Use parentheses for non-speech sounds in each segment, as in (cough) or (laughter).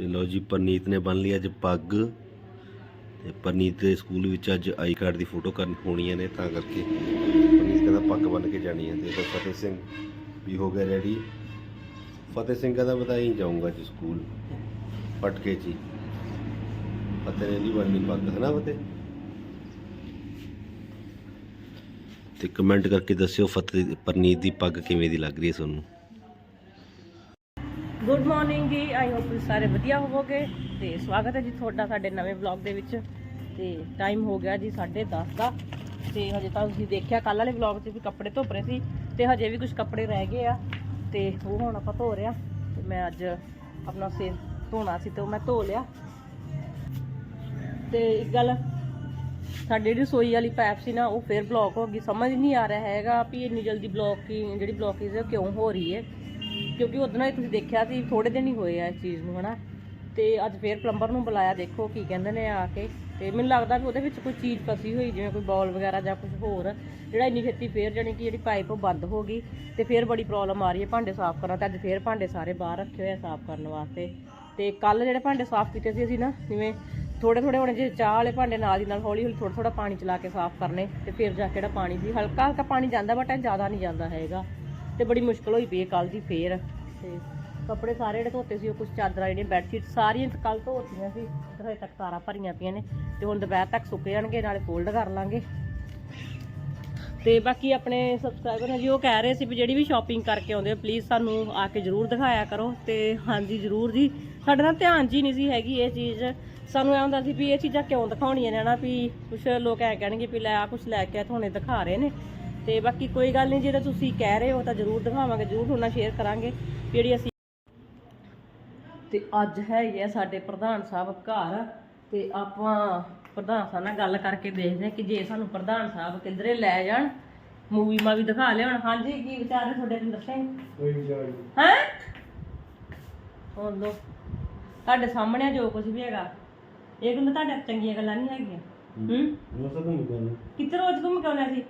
ਤੇ ਲਓ ਜੀ, ਪਰਨੀਤ ਨੇ ਬੰਨ ਲਈ ਅੱਜ ਪੱਗ ਤੇ ਪਰਨੀਤ ਦੇ ਸਕੂਲ ਵਿੱਚ ਅੱਜ ਆਈ ਕਾਰਡ ਦੀ ਫੋਟੋ ਕਰਨ ਹੋਣੀਆਂ ਨੇ, ਤਾਂ ਕਰਕੇ ਪਰਨੀਤ ਕਹਿੰਦਾ ਪੱਗ ਬੰਨ ਕੇ ਜਾਣੀ ਹੈ ਤੇ ਫਤਿਹ ਸਿੰਘ ਵੀ ਹੋ ਗਿਆ ਰੈਡੀ ਫਤਿਹ ਸਿੰਘ ਕਹਿੰਦਾ ਬਤਾਈ ਜਾਊਂਗਾ ਜੀ ਸਕੂਲ, ਪਟਕੇ ਜੀ ਫਤਿਹ ਨੇ ਨਹੀਂ ਬੰਨੀ ਪੱਗ, ਹੈ ਨਾ ਫਤਿਹ? ਤੇ ਕਮੈਂਟ ਕਰਕੇ ਦੱਸਿਓ ਫਤਿਹ, ਪਰਨੀਤ ਦੀ ਪੱਗ ਕਿਵੇਂ ਦੀ ਲੱਗ ਰਹੀ ਹੈ ਤੁਹਾਨੂੰ? ਗੁੱਡ ਮਾਰਨਿੰਗ ਜੀ ਆਈ ਹੋਪ ਤੁਸੀਂ ਸਾਰੇ ਵਧੀਆ ਹੋਵੋਗੇ ਤੇ ਸਵਾਗਤ ਹੈ ਜੀ ਤੁਹਾਡਾ ਸਾਡੇ ਨਵੇਂ ਵਲੌਗ ਦੇ ਵਿੱਚ। ਤੇ ਟਾਈਮ ਹੋ ਗਿਆ ਜੀ 10:30 ਦਾ। ਤੇ ਹਜੇ ਤਾਂ ਤੁਸੀਂ ਦੇਖਿਆ ਕੱਲ ਵਾਲੇ ਵਲੌਗ 'ਚ ਵੀ ਕੱਪੜੇ ਧੁੱਪ ਰਹੇ ਸੀ ਤੇ ਹਜੇ ਵੀ ਕੁਝ ਕੱਪੜੇ ਰਹਿ ਗਏ ਆ। ਤੇ ਉਹ ਹੁਣ ਆਪਾਂ ਧੋ ਰਿਆ ਤੇ ਮੈਂ ਅੱਜ ਆਪਣਾ ਸਿਰ ਧੋਣਾ ਸੀ ਤੇ ਉਹ ਮੈਂ ਧੋ ਲਿਆ। ਤੇ ਇੱਕ ਗੱਲ, ਸਾਡੀ ਜਿਹੜੀ ਰਸੋਈ ਵਾਲੀ ਪਾਈਪ ਸੀ ਨਾ, ਉਹ ਫੇਰ ਬਲੌਕ ਹੋ ਗਈ। ਸਮਝ ਨਹੀਂ ਆ ਰਿਹਾ ਹੈਗਾ ਵੀ ਇੰਨੀ ਜਲਦੀ ਬਲੌਕਿੰਗ ਜਿਹੜੀ ਬਲੌਕੇਜ ਉਹ ਕਿਉਂ ਹੋ ਰਹੀ ਹੈ। ਕਿਉਂਕਿ ਉਦੋਂ ਹੀ ਤੁਸੀਂ ਦੇਖਿਆ ਸੀ ਥੋੜੇ ਦਿਨ ਹੀ ਹੋਏ ਆ ਇਸ ਚੀਜ਼ ਨੂੰ, ਹਨਾ? ਤੇ ਅੱਜ ਫੇਰ ਪਲੰਬਰ ਨੂੰ ਬੁਲਾਇਆ, ਦੇਖੋ ਕੀ ਕਹਿੰਦੇ ਨੇ ਆ ਕੇ। ਤੇ ਮੈਨੂੰ ਲੱਗਦਾ ਵੀ ਉਹਦੇ ਵਿੱਚ ਕੋਈ ਚੀਜ਼ ਫਸੀ ਹੋਈ, ਜਿਵੇਂ ਕੋਈ ਬॉल ਵਗੈਰਾ ਜਾਂ ਕੁਝ ਹੋਰ। ਜਿਹੜਾ ਇੰਨੀ ਛੇਤੀ ਫੇਰ ਜਾਣੀ ਕਿ ਜਿਹੜੀ ਪਾਈਪ ਉਹ ਬੰਦ ਹੋ ਗਈ ਤੇ ਫੇਰ ਬੜੀ ਪ੍ਰੋਬਲਮ ਆ ਰਹੀ ਹੈ ਭਾਂਡੇ ਸਾਫ਼ ਕਰਨ ਤੇ। ਅੱਜ ਫੇਰ ਭਾਂਡੇ ਸਾਰੇ ਬਾਹਰ ਰੱਖੇ ਹੋਏ ਆ ਸਾਫ਼ ਕਰਨ ਵਾਸਤੇ। ਤੇ ਕੱਲ ਜਿਹੜੇ ਭਾਂਡੇ ਸਾਫ਼ ਕੀਤੇ ਸੀ ਅਸੀਂ ਨਾ, ਜਿਵੇਂ ਥੋੜੇ ਥੋੜੇ ਹੋਣੇ ਜੇ ਚਾਹ ਵਾਲੇ ਭਾਂਡੇ ਨਾਲ ਦੀ ਨਾਲ ਹੌਲੀ ਹੌਲੀ ਥੋੜਾ ਥੋੜਾ ਪਾਣੀ ਚਲਾ ਕੇ ਸਾਫ਼ ਕਰਨੇ ਤੇ ਫਿਰ ਜਾ ਕੇ ਜਿਹੜਾ ਪਾਣੀ ਸੀ, ਹਲਕਾ ਹਲਕਾ ਪਾਣੀ ਜਾਂਦਾ ਬਟ ਜ਼ਿਆਦਾ ਨਹੀਂ ਜਾਂਦਾ ਹੈਗਾ। ਤੇ ਬੜੀ ਮੁਸ਼ਕਲ ਹੋਈ ਪਈ ਕੱਲ ਦੀ ਫੇਰ। ਤੇ ਕੱਪੜੇ ਸਾਰੇ ਜਿਹੜੇ ਧੋਤੇ ਸੀ, ਉਹ ਕੁਝ ਚਾਦਰਾਂ ਜਿਹੜੀਆਂ ਬੈੱਡਸ਼ੀਟ ਸਾਰੀਆਂ ਕੱਲ ਧੋਤੀਆਂ ਸੀ, ਤੇ ਹਜੇ ਤੱਕ ਤਾਰਾਂ ਭਰੀਆਂ ਪਈਆਂ ਨੇ। ਤੇ ਹੁਣ ਦੁਪਹਿਰ ਤੱਕ ਸੁੱਕ ਜਾਣਗੇ, ਨਾਲੇ ਫੋਲਡ ਕਰ ਲਾਂਗੇ। ਤੇ ਬਾਕੀ ਆਪਣੇ ਸਬਸਕ੍ਰਾਈਬਰ ਨੇ ਜੀ, ਉਹ ਕਹਿ ਰਹੇ ਸੀ ਵੀ ਜਿਹੜੀ ਵੀ ਸ਼ਾਪਿੰਗ ਕਰਕੇ ਆਉਂਦੇ ਹੋ ਪਲੀਜ਼ ਸਾਨੂੰ ਆ ਕੇ ਜਰੂਰ ਦਿਖਾਇਆ ਕਰੋ। ਤੇ ਹਾਂਜੀ, ਜਰੂਰ ਜੀ। ਸਾਡੇ ਨਾਲ ਧਿਆਨ ਜੀ ਨਹੀਂ ਸੀ ਹੈਗੀ ਇਹ ਚੀਜ਼। ਸਾਨੂੰ ਇਹ ਹੁੰਦਾ ਸੀ ਵੀ ਇਹ ਚੀਜ਼ਾਂ ਕਿਉਂ ਦਿਖਾਉਣੀਆਂ ਨੇ ਨਾ ਵੀ ਕੁਝ ਲੋਕ ਐ ਕਹਿਣਗੇ ਵੀ ਲੈ ਆ ਕੁਝ ਲੈ ਕੇ ਆ ਤੁਹਾਨੂੰ ਦਿਖਾ ਰਹੇ ਨੇ। ਤੇ ਬਾਕੀ ਕੋਈ ਗੱਲ ਨਹੀਂ ਜੇ ਤੁਸੀਂ ਕਹਿ ਰਹੇ ਹੋ ਤਾਂ ਜਰੂਰ ਦਿਖਾਵਾਂਗੇ ਜਰੂਰ ਨਾਲ ਸ਼ੇਅਰ ਕਰਾਂਗੇ ਜਿਹੜੀ ਅਸੀਂ ਤੇ ਅੱਜ ਹੈਗੇ ਆ ਸਾਡੇ ਪ੍ਰਧਾਨ ਸਾਹਿਬ ਘਰ ਤੇ ਆਪਾਂ ਪ੍ਰਧਾਨ ਸਾਹਿਬ ਨਾਲ ਗੱਲ ਕਰਕੇ ਦੇਖਦੇ ਹਾਂ ਕਿ ਜੇ ਸਾਨੂੰ ਪ੍ਰਧਾਨ ਸਾਹਿਬ ਕਿਧਰੇ ਲੈ ਜਾਣ ਮੂਵੀ ਮਾ ਵੀ ਦਿਖਾ ਲਿਆਉਣ। ਹਾਂਜੀ ਕੀ ਵਿਚਾਰ ਹੈ ਤੁਹਾਡੇ ਨੂੰ ਦੱਸੇ ਕੋਈ ਵਿਚਾਰ ਹੈ? ਹੁਣ ਲੋ ਤੁਹਾਡੇ ਸਾਹਮਣੇ ਆ ਜੋ ਕੁਝ ਵੀ ਹੈਗਾ। ਇਹ ਗੱਲਾਂ ਤੁਹਾਡੇ ਚੰਗੀਆਂ ਗੱਲਾਂ ਨਹੀਂ ਹੈਗੀਆਂ। ਹੂੰ। ਉਹ ਸਭ ਨੂੰ ਕਹਿੰਦਾ ਕਿੱਥੇ ਰੋਜ਼ ਘੁੰਮ ਕੇ ਆਉਂਦੇ ਸੀ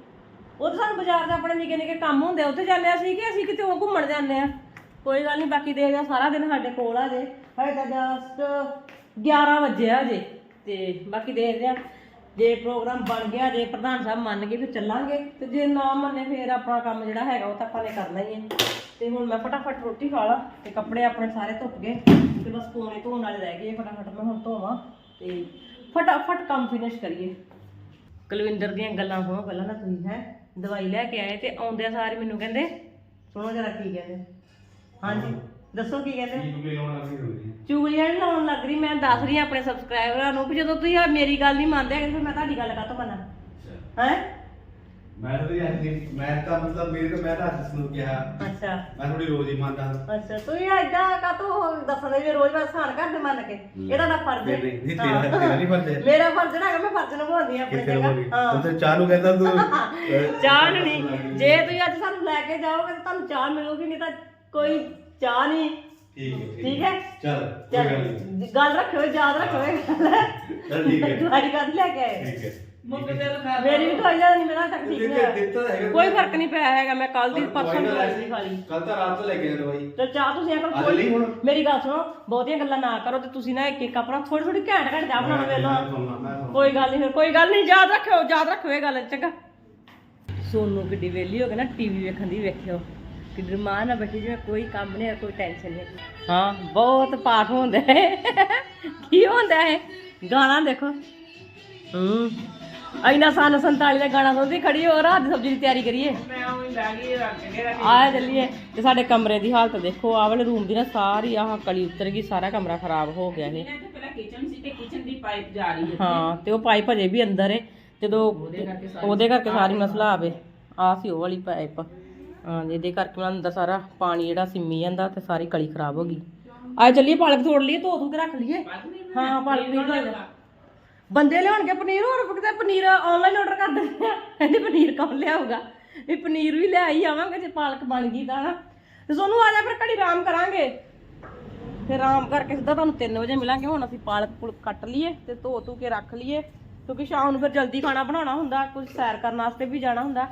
ਉਹ ਤਾਂ ਸਾਨੂੰ ਬਾਜ਼ਾਰ ਦੇ ਆਪਣੇ ਨਿੱਕੇ ਨਿੱਕੇ ਕੰਮ ਹੁੰਦੇ ਆ, ਉੱਥੇ ਜਾਂਦੇ ਹਾਂ ਅਸੀਂ ਕਿ ਅਸੀਂ ਕਿਤੇ ਉਹ ਘੁੰਮਣ ਜਾਂਦੇ ਆ। ਕੋਈ ਗੱਲ ਨਹੀਂ ਬਾਕੀ ਦੇਖਦੇ ਹਾਂ ਸਾਰਾ ਦਿਨ ਸਾਡੇ ਕੋਲ ਆ ਜੇ। ਹਜੇ ਤਾਂ ਜਸਟ 11 ਵਜੇ ਆ ਜੇ ਤੇ ਬਾਕੀ ਦੇਖਦੇ ਆ। ਜੇ ਪ੍ਰੋਗਰਾਮ ਬਣ ਗਿਆ ਜੇ ਪ੍ਰਧਾਨ ਸਾਹਿਬ ਮੰਨ ਗਏ ਫਿਰ ਚੱਲਾਂਗੇ। ਤੇ ਜੇ ਨਾ ਮੰਨੇ ਫਿਰ ਆਪਣਾ ਕੰਮ ਜਿਹੜਾ ਹੈਗਾ ਉਹ ਤਾਂ ਆਪਾਂ ਨੇ ਕਰਨਾ ਹੀ ਹੈ ਤੇ ਹੁਣ ਮੈਂ ਫਟਾਫਟ ਰੋਟੀ ਖਾ ਲਾਂ ਤੇ ਕੱਪੜੇ ਆਪਣੇ ਸਾਰੇ ਧੁੱਪ ਗਏ। ਤੇ ਬਸ ਕੋਨੇ ਧੋਣ ਵਾਲੇ ਰਹਿ ਗਏ ਫਟਾਫਟ ਮੈਂ ਹੁਣ ਧੋਵਾਂ ਤੇ ਫਟਾਫਟ ਕੰਮ ਫਿਨਿਸ਼ ਕਰੀਏ। ਕੁਲਵਿੰਦਰ ਦੀਆਂ ਗੱਲਾਂ ਸੁਣੋ ਪਹਿਲਾਂ ਤਾਂ ਤੁਸੀਂ ਹੈ। ਦਵਾਈ ਲੈ ਕੇ ਆਏ ਤੇ ਆਉਂਦਿਆਂ ਸਾਰੇ ਮੈਨੂੰ ਕਹਿੰਦੇ ਸੁਣੋ ਜਰਾ ਕੀ ਕਹਿੰਦੇ। ਹਾਂਜੀ ਦੱਸੋ ਕੀ ਕਹਿੰਦੇ? ਲਾਉਣਾ ਚੁਗਲੀਆਂ ਨੀ ਲਾਉਣ ਲੱਗ ਰਹੀ ਮੈਂ ਦੱਸ ਰਹੀ ਹਾਂ ਆਪਣੇ ਸਬਸਕ੍ਰਾਈਬਰਾਂ ਨੂੰ ਵੀ ਜਦੋਂ ਤੁਸੀਂ ਆਹ ਮੇਰੀ ਗੱਲ ਨਹੀਂ ਮੰਨਦੇ ਹੈਗੇ ਫਿਰ ਮੈਂ ਤੁਹਾਡੀ ਗੱਲ ਕਾਹਤੋਂ ਮੰਨਾਂ? ਹੈ? ਮੈਂ ਤਾਂ ਯਾਰ ਨਹੀਂ ਮੈਂ ਤਾਂ ਮਤਲਬ ਮੇਰੇ ਤੋਂ ਮੈਂ ਤਾਂ ਹੱਸ ਨੂੰ ਕਿਹਾ ਅੱਛਾ। ਮੈਂ ਥੋੜੀ ਰੋਜ਼ ਹੀ ਮੰਨਦਾ। ਅੱਛਾ ਤੁਸੀਂ ਏਦਾਂ ਕਾਹਤੋਂ ਦੱਸਦੇ ਵੀ ਰੋਜ਼ ਮੈਂ ਸਾਨ ਕਰਦੇ ਮੰਨ ਕੇ? ਇਹਦਾ ਨਾ ਫਰਜ਼ ਹੈ। ਨਹੀਂ ਨਹੀਂ ਤੇਰਾ ਤੇਰਾ ਨਹੀਂ ਫਰਜ਼ ਹੈ। ਮੇਰਾ ਫਰਜ਼ ਨਾ ਹੈਗਾ ਮੈਂ ਫਰਜ਼ ਨਿਭਾਉਂਦੀ ਹਾਂ ਆਪਣੇ ਜਗ੍ਹਾ। ਤੂੰ ਤੇ ਚਾਹ ਨੂੰ ਕਹਿੰਦਾ ਤੂੰ। (laughs) ਚਾਹ ਨਹੀਂ। ਜੇ ਤੁਸੀਂ ਅੱਜ ਸਾਨੂੰ ਲੈ ਕੇ ਜਾਓਗੇ ਤਾਂ ਤੁਹਾਨੂੰ ਚਾਹ ਮਿਲੂਗੀ ਨਹੀਂ ਤਾਂ ਕੋਈ ਚਾਹ ਨਹੀਂ। ਠੀਕ ਹੈ ਚੱਲ ਚੱਲ, ਗੱਲ ਗੱਲ ਰੱਖਿਓ ਯਾਦ ਰੱਖਿਓ। ਇਹ ਗੱਲ ਚੱਲ ਠੀਕ ਹੈ। ਦਵਾਈ ਕਦ ਲੈ ਕੇ ਆਏ। ਠੀਕ ਹੈ। ਮੇਰੀ ਵੀ ਦਵਾਈ ਨਹੀਂ ਮੇਰਾ ਤੱਕ ਠੀਕ ਨਹੀਂ ਹੋਇਆ। ਦਿੱਤਾ ਤਾਂ ਹੈਗਾ ਕੋਈ ਫ਼ਰਕ ਨਹੀਂ ਪਿਆ ਹੈਗਾ ਮੈਂ ਕੱਲ ਦੀ ਪਰਸੋਂ ਦੀ ਦਵਾਈ ਖਾ ਲਈ ਕੱਲ ਤਾਂ ਰਾਤ ਤੋਂ ਲੈ ਕੇ ਆਇਆ ਦਵਾਈ ਤੇ ਚਾਹ ਤੁਸੀਂ ਅਗਰ ਅੱਜ ਲਈ ਹੁਣ? ਮੇਰੀ ਗੱਲ ਸੁਣੋ ਬਹੁਤੀਆਂ ਗੱਲਾਂ ਨਾ ਕਰੋ ਤੇ ਤੁਸੀਂ ਨਾ ਇੱਕ ਇੱਕ ਆਪਣਾ ਥੋੜੀ ਥੋੜੀ ਘੈਂਟ ਘੈਂਟ ਚਾਹ ਬਣਾਉਣਾ ਵੇਲੋ। ਕੋਈ ਗੱਲ ਨਹੀਂ ਫਿਰ ਕੋਈ ਗੱਲ ਨਹੀਂ ਯਾਦ ਰੱਖਿਓ ਯਾਦ ਰੱਖਿਓ ਇਹ ਗੱਲ ਚੰਗਾ। ਸੋਨੂੰ ਕਿੱਡੀ ਵੇਲੀ ਹੋ ਗਈ ਨਾ ਟੀਵੀ ਵੇਖਣ ਦੀ ਵੇਖਿਓ। ਕਿੱਡੀ ਮਾਂ ਨਾਲ ਬੈਠੀ ਜਿਵੇਂ ਕੋਈ ਕੰਮ ਨਹੀਂ ਕੋਈ ਟੈਨਸ਼ਨ ਨਹੀਂ ਹਾਂ ਬਹੁਤ ਪਾਠ ਹੁੰਦਾ। ਹੈ ਕੀ ਹੁੰਦਾ ਹੈ ਗਾਣਾ ਦੇਖੋ। ਹੂੰ। ਅਈਨਾ ਸਨ 47 ਦਾ ਗਾਣਾ ਸੁਣਦੀ ਖੜੀ ਹੋ ਰਾਤ ਦੀ ਸਬਜ਼ੀ ਦੀ ਤਿਆਰੀ ਕਰੀਏ। ਆ ਚੱਲੀਏ ਤੇ ਸਾਡੇ ਕਮਰੇ ਦੀ ਹਾਲਤ ਦੇਖੋ ਆਹ ਵਾਲੇ ਰੂਮ ਦੀ ਨਾ ਸਾਰੀ ਆਹ ਕਲੀ ਉਤਰ ਗਈ ਸਾਰਾ ਕਮਰਾ ਖਰਾਬ ਹੋ ਗਿਆ ਇਹ। ਹਾਂ। ਤੇ ਉਹ ਪਾਈਪ ਅਜੇ ਵੀ ਅੰਦਰ ਏ ਜਦੋਂ ਉਹਦੇ ਕਰਕੇ ਸਾਰੀ ਮਸਲਾ ਆਵੇ। ਆ ਸੀ ਉਹ ਵਾਲੀ ਪਾਈਪ ਹਾਂ ਇਹਦੇ ਕਰਕੇ ਅੰਦਰ ਸਾਰਾ ਪਾਣੀ ਜਿਹੜਾ ਸਿੰਮੀ ਜਾਂਦਾ ਤੇ ਸਾਰੀ ਕਲੀ ਖਰਾਬ ਹੋ ਗਈ। ਆ ਚੱਲੀਏ ਪਾਲਕ ਤੋੜ ਲਈਏ ਧੋ ਧੂ ਕੇ ਰੱਖ ਲਈਏ। ਹਾਂ ਪਾਲਕ ਵੀ ਧੋ ਲਈਏ ਬੰਦੇ ਲਿਆਉਣਗੇ ਪਨੀਰ ਹੋਰ ਕਿਤੇ ਪਨੀਰ ਆਨਲਾਈਨ ਆਰਡਰ ਕਰ ਦਿੰਦੇ ਆ। ਕਹਿੰਦੇ ਪਨੀਰ ਕੌਣ ਲਿਆਊਗਾ? ਵੀ ਪਨੀਰ ਵੀ ਲੈ ਆਈ ਆਵਾਂਗੇ ਜੇ ਪਾਲਕ ਬਣ ਗਈ ਤਾਂ ਨਾ। ਤੇ ਸੋਨੂੰ ਆ ਜਾ ਫਿਰ ਘੜੀ ਆਰਾਮ ਕਰਾਂਗੇ। ਫਿਰ ਆਰਾਮ ਕਰਕੇ ਸਿੱਧਾ ਤੁਹਾਨੂੰ 3 ਵਜੇ ਮਿਲਾਂਗੇ। ਹੁਣ ਅਸੀਂ ਪਾਲਕ ਪੁਲਕ ਕੱਟ ਲਈਏ ਤੇ ਧੋ ਧੂ ਕੇ ਰੱਖ ਲਈਏ। ਕਿਉਂਕਿ ਸ਼ਾਮ ਨੂੰ ਫਿਰ ਜਲਦੀ ਖਾਣਾ ਬਣਾਉਣਾ ਹੁੰਦਾ ਕੁਝ ਸੈਰ ਕਰਨ ਵਾਸਤੇ ਵੀ ਜਾਣਾ ਹੁੰਦਾ।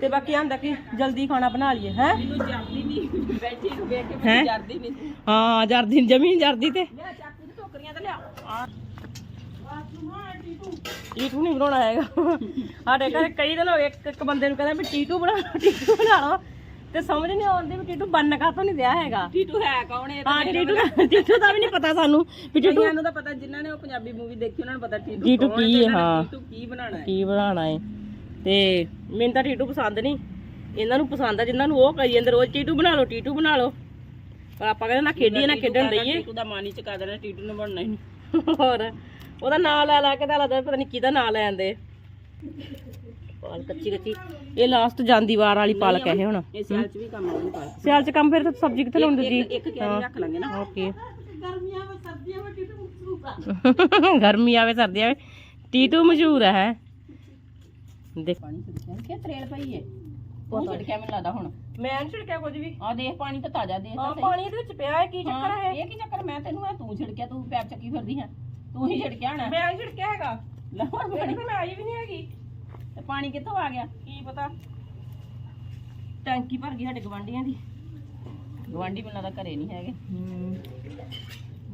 ਤੇ ਬਾਕੀ ਆਂਦਾ ਕਿ ਜਲਦੀ ਖਾਣਾ ਬਣਾ ਲਈਏ ਹੈ? ਮੈਨੂੰ ਜਰਦੀ ਨਹੀਂ ਬੈਠੀ ਨੂੰ ਵੇਖ ਕੇ ਮੈਨੂੰ ਜਰਦੀ ਨਹੀਂ ਹਾਂ ਜਰਦੀ ਜਮੀ ਜਰਦੀ ਤੇ। ਟੋਕਰੀਆਂ ਤੇ ਲਿਆ। ਟੀਟੂ ਨਹੀਂ ਬਣਾਉਣਾ ਹੈਗਾ। ਸਾਡੇ ਘਰ ਕਈ ਦਿਨ ਹੋ ਗਏ ਇੱਕ ਇੱਕ ਬੰਦੇ ਨੂੰ ਕਹਿੰਦਾ ਵੀ ਟੀਟੂ ਬਣਾ ਲਓ ਟੀਟੂ ਬਣਾ ਲਓ। ਤੇ ਸਮਝ ਨਹੀਂ ਆਉਂਦੀ ਵੀ ਟੀਟੂ ਬੰਨ ਕਾਤੋਂ ਨਹੀਂ ਦਿਆ ਹੈਗਾ। ਟੀਟੂ ਹੈ ਕੌਣ? ਹੈ ਹਾਂ ਟੀਟੂ ਦਾ ਟੀਟੂ ਦਾ ਵੀ ਨਹੀਂ ਪਤਾ ਸਾਨੂੰ ਵੀ ਟੀਟੂ ਨੂੰ ਤਾਂ ਪਤਾ ਜਿਨ੍ਹਾਂ ਨੇ ਉਹ ਪੰਜਾਬੀ ਮੂਵੀ ਦੇਖੀ ਉਹਨਾਂ ਨੂੰ ਪਤਾ ਟੀਟੂ ਟੀਟੂ ਕੌਣ ਕੀ ਤੇ ਹੈ, ਇਹਨਾਂ ਨੇ ਹਾਂ। ਟੀਟੂ ਕੀ ਬਣਾਉਣਾ ਹੈ। ਕੀ ਬਣਾਉਣਾ ਏ ਤੇ ਮੈਨੂੰ ਤਾਂ ਟੀਟੂ ਪਸੰਦ ਨਹੀਂ। ਇਹਨਾਂ ਨੂੰ ਪਸੰਦ ਆ ਜਿਨ੍ਹਾਂ ਨੂੰ ਉਹ ਕਰੀ ਜਾਂਦੇ ਰੋਜ਼ ਟੀਟੂ ਬਣਾ ਲਓ ਟੀਟੂ ਬਣਾ ਲਓ। ਪਰ ਆਪਾਂ ਕਹਿੰਦੇ ਨਾ ਖੇਡੀਏ ਨਾ ਖੇਡਣ ਦਈਏ। ਟੀਟੂ ਦਾ ਮਾਨੀ ਚ ਦੇਣਾ ਟੀਟੂ ਨੂੰ ਬਣਨਾ ਹੀ ਨਹੀਂ। ਹੋਰ। ਉਹਦਾ ਨਾਂ ਲੈ ਲੈ ਕੇ ਤਾਂ ਲੱਗਦਾ ਪਤਾ ਨਹੀਂ ਕਿਹਦਾ ਨਾਂ ਲੈ ਆਂਦੇ। ਪਾਲ ਕੱਚੀ ਕੱਚੀ। ਇਹ ਲਾਸਟ ਜਾਂਦੀ ਵਾਰ ਵਾਲੀ ਪਾਲਕ ਹੈ ਇਹ ਹੁਣ। ਇਹ ਸਿਆਲ ਚ ਵੀ ਕੰਮ ਆਉਣੀ ਪਾ ਸਿਆਲ ਚ ਕੰਮ ਫਿਰ ਤਾਂ ਸਬਜ਼ੀ ਕਿੱਥੇ ਲਾਉਂਦੇ ਜੀ ਇੱਕ ਕੈਰੀ ਰੱਖ ਲਾਂਗੇ ਨਾ। ਓਕੇ ਗਰਮੀ ਆਵੇ ਸਰਦੀ ਆਵੇ ਟੀਟੂ ਮਸ਼ਹੂਰ (laughs) ਹੈ। ਦੇਖ। ਪਾਣੀ ਛਿੜਕਿਆ ਕਿ ਤਰੇਲ ਪਈ ਹੈ ਉਹ ਛਿੜਕਿਆ ਮੈਨੂੰ ਲੱਗਦਾ ਹੁਣ। ਮੈਂ ਛਿੜਕਿਆ ਕੁਝ ਵੀ। ਆ ਦੇਖ ਪਾਣੀ ਤਾਂ ਤਾਜ਼ਾ ਦੇਖ ਤਾਂ ਸਹੀ। ਪਾਣੀ ਇਹਦੇ ਵਿੱਚ ਪਿਆ ਹੈ ਕੀ ਚੱਕਰ ਹੈ ਇਹ? ਕੀ ਚੱਕਰ? ਮੈਂ ਤੈਨੂੰ ਆ ਤੂੰ ਛਿੜਕਿਆ ਤੂੰ ਪੈਪ ਚੱਕੀ ਫਿਰਦੀ ਹੈ। ਤੂੰ ਹੀ ਛਿੜਕਿਆ ਹੋਣਾ। ਮੈਂ ਛਿੜਕਿਆ ਹੈਗਾ। ਲੈ ਹੁਣ ਪਾਣੀ ਪਾਣੀ ਤਾਂ ਮੈਂ ਆਈ ਵੀ ਨਹੀਂ ਹੈਗੀ। ਤੇ ਪਾਣੀ ਕਿੱਥੋਂ ਆ ਗਿਆ? ਕੀ ਪਤਾ? ਟੈਂਕੀ ਭਰ ਗਈ ਸਾਡੇ ਗਵਾਂਢੀਆਂ ਦੀ। ਗਵਾਂਢੀ ਮੈਨੂੰ ਲੱਗਦਾ ਘਰੇ ਨਹੀਂ ਹੈਗੇ। ਹੂੰ।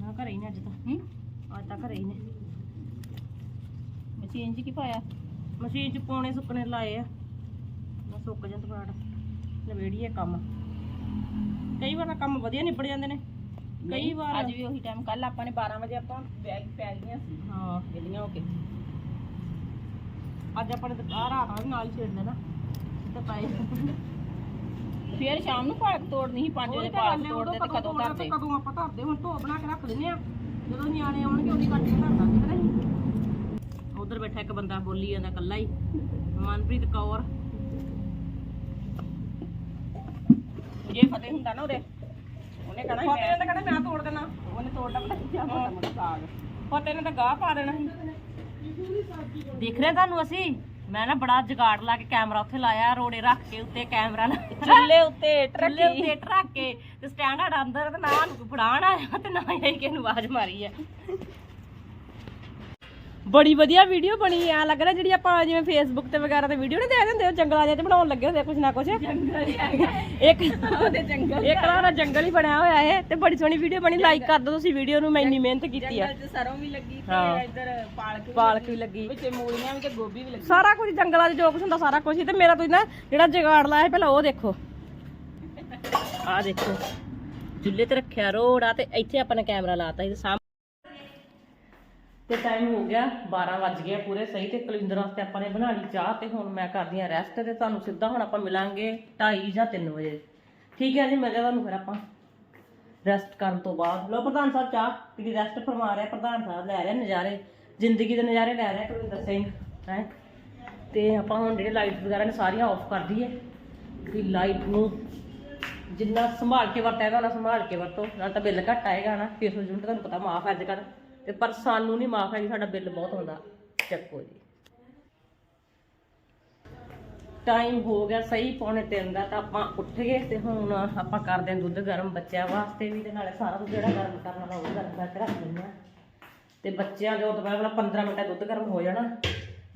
ਨਾ ਘਰੇ ਹੀ ਨੇ ਅੱਜ ਤਾਂ। ਹੂੰ? ਅੱਜ ਤਾਂ ਘਰੇ ਹੀ ਨੇ। ਮਸ਼ੀਨ 'ਚ ਕੀ ਪਾਇਆ? ਮਸ਼ੀਨ ਚ ਪਾਉਣੇ ਸੁੱਕਣੇ ਲਾਏ ਆ। ਨਾ ਸੁੱਕ ਜਾਂ ਤਵਾੜ ਨਵੇੜੀਏ ਕੰਮ। ਕਈ ਵਾਰ ਕੰਮ ਵਧੀਆ ਨਿਬੜ ਜਾਂਦੇ ਨੇ। ਕਈ ਵਾਰ ਅੱਜ ਵੀ ਉਹੀ ਟਾਈਮ ਕੱਲ ਆਪਾਂ ਨੇ 12 ਵਜੇ ਆਪਾਂ ਬੈਗ ਪੈ ਗਈਆਂ ਸੀ। ਹਾਂ। ਵਿਹਲੀਆਂ ਹੋ ਕੇ। ਅੱਜ ਆਪਾਂ ਨੇ ਆਹ ਰਾਤ ਵੀ ਨਾਲ ਛੇੜ ਲੈਣਾ। ਤੇ ਪਾਏ ਫੇਰ ਸ਼ਾਮ ਨੂੰ ਪਾਲਕ ਤੋੜਨੀ ਸੀ 5 ਵਜੇ ਪਾਲਕ ਤੋੜਦੇ ਤੇ ਕਦੋਂ ਧਰਦੇ। ਕਦੋਂ ਆਪਾਂ ਧਰਦੇ ਹੁਣ ਧੋ ਬਣਾ ਕੇ ਰੱਖ ਦਿੰਨੇ ਆ। ਜਦੋਂ ਨਿਆਣੇ ਆਉਣਗੇ ਉਹਦੀ ਕੱਟ ਕੇ ਧਰਦਾ ਠੀਕ ਨਹੀਂ? ਉਧਰ ਬੈਠਾ ਇੱਕ ਬੰਦਾ ਬੋਲੀ ਜਾਂਦਾ ਕੱਲਾ ਹੀ। ਮਨਪ੍ਰੀਤ ਕੌਰ। ਜੇ ਫਤਿਹ ਹੁੰਦਾ ਨਾ ਉਹਦੇ ਉਹਨੇ ਕਹਣਾ ਫਤਿਹ ਨੇ ਤਾਂ ਕਹਿੰਦਾ ਮੈਂ ਤੋੜ ਦੇਣਾ। ਉਹਨੇ ਤੋੜਨਾ ਪਤਾ ਕੀ ਮੋਟਾ ਮੋਟਾ ਸਾਗ। ਫਤਿਹ ਨੇ ਤਾਂ ਗਾਹ ਪਾ ਦੇਣਾ ਸੀ। ਦੇਖ ਰਹੇ ਤੁਹਾਨੂੰ ਅਸੀਂ? ਮੈਂ ਨਾ ਬੜਾ ਜਗਾੜ ਲਾ ਕੇ ਕੈਮਰਾ ਉੱਥੇ ਲਾਇਆ ਰੋੜੇ ਰੱਖ ਕੇ ਉੱਤੇ ਕੈਮਰਾ ਲਾ ਚੁੱਲ੍ਹੇ ਉੱਤੇ ਟਰੱਲੇ ਉੱਤੇ ਇੱਟ ਰੱਖ ਕੇ ਤੇ ਸਟੈਂਡ ਅੰਦਰ ਤੇ ਨਾ ਕੋਈ ਫੜਾਣ ਆਇਆ ਤੇ ਨਾ ਹੀ ਕਿਸੇ ਨੂੰ ਆਵਾਜ਼ ਮਾਰੀ ਹੈ ਬੜੀ ਵਧੀਆ ਵੀਡੀਓ ਬਣੀ ਆ। ਲੱਗ ਰਿਹਾ ਜਿਹੜੀ ਆਪਾਂ ਜਿਵੇਂ ਫੇਸਬੁੱਕ ਤੇ ਵਗੈਰਾ ਤੇ ਵੀਡੀਓ ਨਹੀਂ ਦੇ ਦਿੰਦੇ ਉਹ ਜੰਗਲਾਂ ਚ ਬਣਾਉਣ ਲੱਗੇ ਹੁੰਦੇ ਆ ਕੁਛ ਨਾ ਕੁਛ। ਇੱਕ ਉਹਦੇ ਜੰਗਲ ਇੱਕ ਨਾ ਜੰਗਲ ਹੀ ਬਣਿਆ ਹੋਇਆ ਹੈ ਤੇ ਬੜੀ ਸੋਹਣੀ ਵੀਡੀਓ ਬਣੀ। ਲਾਈਕ ਕਰ ਦਿਓ ਤੁਸੀਂ ਵੀਡੀਓ ਨੂੰ ਮੈਂ ਇੰਨੀ ਮਿਹਨਤ ਕੀਤੀ ਆ। ਜੰਗਲ 'ਚ ਸਰੋਂ ਵੀ ਲੱਗੀ ਹਾਂ। ਤੇ ਇੱਧਰ ਪਾਲਕ ਵੀ ਪਾਲਕ ਵੀ ਲੱਗੀ। ਵਿੱਚ ਮੂਲੀਆਂ ਵੀ ਤੇ ਗੋਭੀ ਵੀ ਲੱਗੀ। ਸਾਰਾ ਕੁਝ ਜੰਗਲਾਂ 'ਚ ਜੋ ਕੁਝ ਹੁੰਦਾ ਸਾਰਾ ਕੁਝ ਹੀ। ਤੇ ਮੇਰਾ ਤੁਸੀਂ ਨਾ ਜਿਹੜਾ ਜਗਾੜ ਲਾਇਆ ਪਹਿਲਾਂ ਉਹ ਦੇਖੋ। ਆਹ ਦੇਖੋ। ਚੁੱਲ੍ਹੇ ਤੇ ਰੱਖਿਆ ਰੋੜਾ ਤੇ ਇੱਥੇ ਆਪਾਂ ਨੇ ਕੈਮਰਾ ਲਾਤਾ ਸੀ ਤੇ ਸਾਹਮ ਤੇ ਟਾਈਮ ਹੋ ਗਿਆ 12 ਵੱਜ ਗਿਆ ਪੂਰੇ, ਸਹੀ ਤੇ ਕਲਿੰਦਰ ਵਾਸਤੇ ਆਪਾਂ ਨੇ ਬਣਾ ਲਈ ਚਾਹ ਤੇ ਹੁਣ ਮੈਂ ਕਰਦੀ ਆ ਰੈਸਟ ਤੇ ਤੁਹਾਨੂੰ ਸਿੱਧਾ ਹੁਣ ਆਪਾਂ ਮਿਲਾਂਗੇ 2:30 ਜਾਂ 3 ਵਜੇ। ਠੀਕ ਹੈ ਜੀ, ਮਿਲਦੇ ਤੁਹਾਨੂੰ ਫਿਰ ਆਪਾਂ। ਰੈਸਟ ਕਰਨ ਤੋਂ ਬਾਅਦ। ਲੋ ਪ੍ਰਧਾਨ ਸਾਹਿਬ ਚਾਹ ਕਿਹਦੀ ਰੈਸਟ ਫਰਮਾ ਰਿਹਾ ਪ੍ਰਧਾਨ ਸਾਹਿਬ, ਲੈ ਰਿਹਾ ਨਜ਼ਾਰੇ। ਜ਼ਿੰਦਗੀ ਦੇ ਨਜ਼ਾਰੇ ਲੈ ਰਿਹਾ ਕੁਲਿੰਦਰ ਸਿੰਘ, ਹੈ। ਤੇ ਆਪਾਂ ਹੁਣ ਜਿਹੜੇ ਲਾਈਟ ਵਗੈਰਾ ਨੇ ਸਾਰੀਆਂ ਆਫ ਕਰ ਦਈਏ। ਕਿ ਲਾਈਟ ਨੂੰ ਜਿੰਨਾ ਸੰਭਾਲ ਕੇ ਵਰਤਿਆ ਹੈਗਾ, ਉਹਨਾਂ ਸੰਭਾਲ ਕੇ ਵਰਤੋ। ਨਾਲ ਤਾਂ ਬਿੱਲ ਘੱਟ ਆਏਗਾ ਨਾ 600 ਯੂਨਿਟ ਤੁਹਾਨੂੰ ਪਤਾ ਮਾਫ ਅੱਜ ਕੱਲ੍ਹ। ਤੇ ਪਰ ਸਾਨੂੰ ਨਹੀਂ ਮਾਫ ਹੈ ਜੀ ਸਾਡਾ ਬਿੱਲ ਬਹੁਤ ਆਉਂਦਾ। ਚੱਕੋ ਜੀ। ਟਾਈਮ ਹੋ ਗਿਆ ਸਹੀ ਪੌਣੇ ਤਿੰਨ ਦਾ ਤਾਂ ਆਪਾਂ ਉੱਠ ਗਏ ਤੇ ਹੁਣ ਆਪਾਂ ਕਰਦੇ ਹਾਂ ਦੁੱਧ ਗਰਮ ਬੱਚਿਆਂ ਵਾਸਤੇ ਵੀ ਤੇ ਨਾਲੇ ਸਾਰਾ ਦੁੱਧ ਜਿਹੜਾ ਗਰਮ ਕਰਨ ਵਾਲਾ ਉਹ ਗਰਮ ਕਰਕੇ ਰੱਖ ਦਿੰਦੇ ਆ ਤੇ ਬੱਚਿਆਂ ਜੋ ਦੁਪਹਿਰ ਵਾਲਾ 15 ਮਿੰਟਾਂ ਦੁੱਧ ਗਰਮ ਹੋ ਜਾਣਾ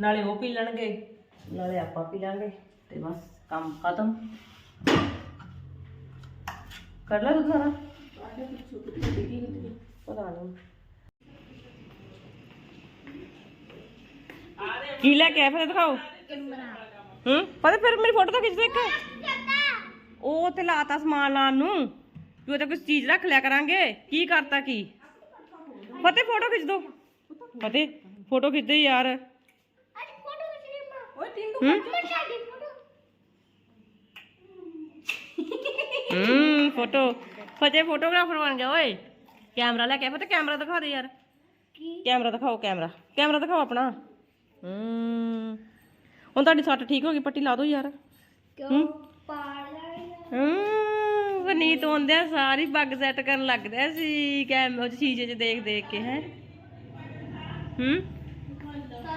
ਨਾਲੇ ਉਹ ਪੀ ਲੈਣਗੇ ਨਾਲੇ ਆਪਾਂ ਪੀ ਲਾਂਗੇ ਤੇ ਬਸ ਕੰਮ ਖਤਮ। ਕਰ ਲੈ ਦੁੱਧ ਸਾਰਾ। ਪਤਾ ਨਹੀਂ ਕੀ ਲੈ ਕੇ ਆਏ ਫਿਰ ਦਿਖਾਓ। ਹੂੰ? ਪਤਾ ਫਿਰ ਮੇਰੀ ਫੋਟੋ ਤਾਂ ਖਿੱਚ ਦੇ ਇੱਕ। ਉਹ ਤੇ ਲਾਤਾ ਸਮਾਨ ਲਾਉਣ ਨੂੰ। ਵੀ ਉਹ ਤਾਂ ਕੁਝ ਚੀਜ਼ ਰੱਖ ਲਿਆ ਕਰਾਂਗੇ। ਕੀ ਕਰਤਾ ਕੀ? ਫਤਿਹ ਫੋਟੋ ਖਿੱਚ ਦੋ। ਫਤਿਹ ਫੋਟੋ ਖਿੱਚ ਦੇ ਯਾਰ। ਹੂੰ? ਫੋਟੋ। ਫਤਿਹ ਫੋਟੋਗ੍ਰਾਫਰ ਬਣ ਗਿਆ ਓਏ। ਕੈਮਰਾ ਲੈ ਕੇ ਆਇਆ, ਫਤਿਹ ਕੈਮਰਾ ਦਿਖਾ ਦੇ ਯਾਰ। ਕੈਮਰਾ ਦਿਖਾਓ ਕੈਮਰਾ। ਕੈਮਰਾ ਦਿਖਾਓ ਆਪਣਾ। ਹੂੰ। ਹੁਣ ਤੁਹਾਡੀ ਸੱਟ ਠੀਕ ਹੋ ਗਈ ਪੱਟੀ ਲਾ ਦਿਓ ਯਾਰ। ਕਿਉਂ? ਹੂੰ। ਵਨੀਤ ਹੁੰਦਿਆ ਸਾਰੀ ਬੱਗ ਸੈੱਟ ਕਰਨ ਲੱਗਦਾ ਸੀ ਕੈਮ ਉਹ ਸ਼ੀਸ਼ੇ 'ਚ ਦੇਖ ਦੇਖ ਕੇ ਹੈ। ਹੂੰ।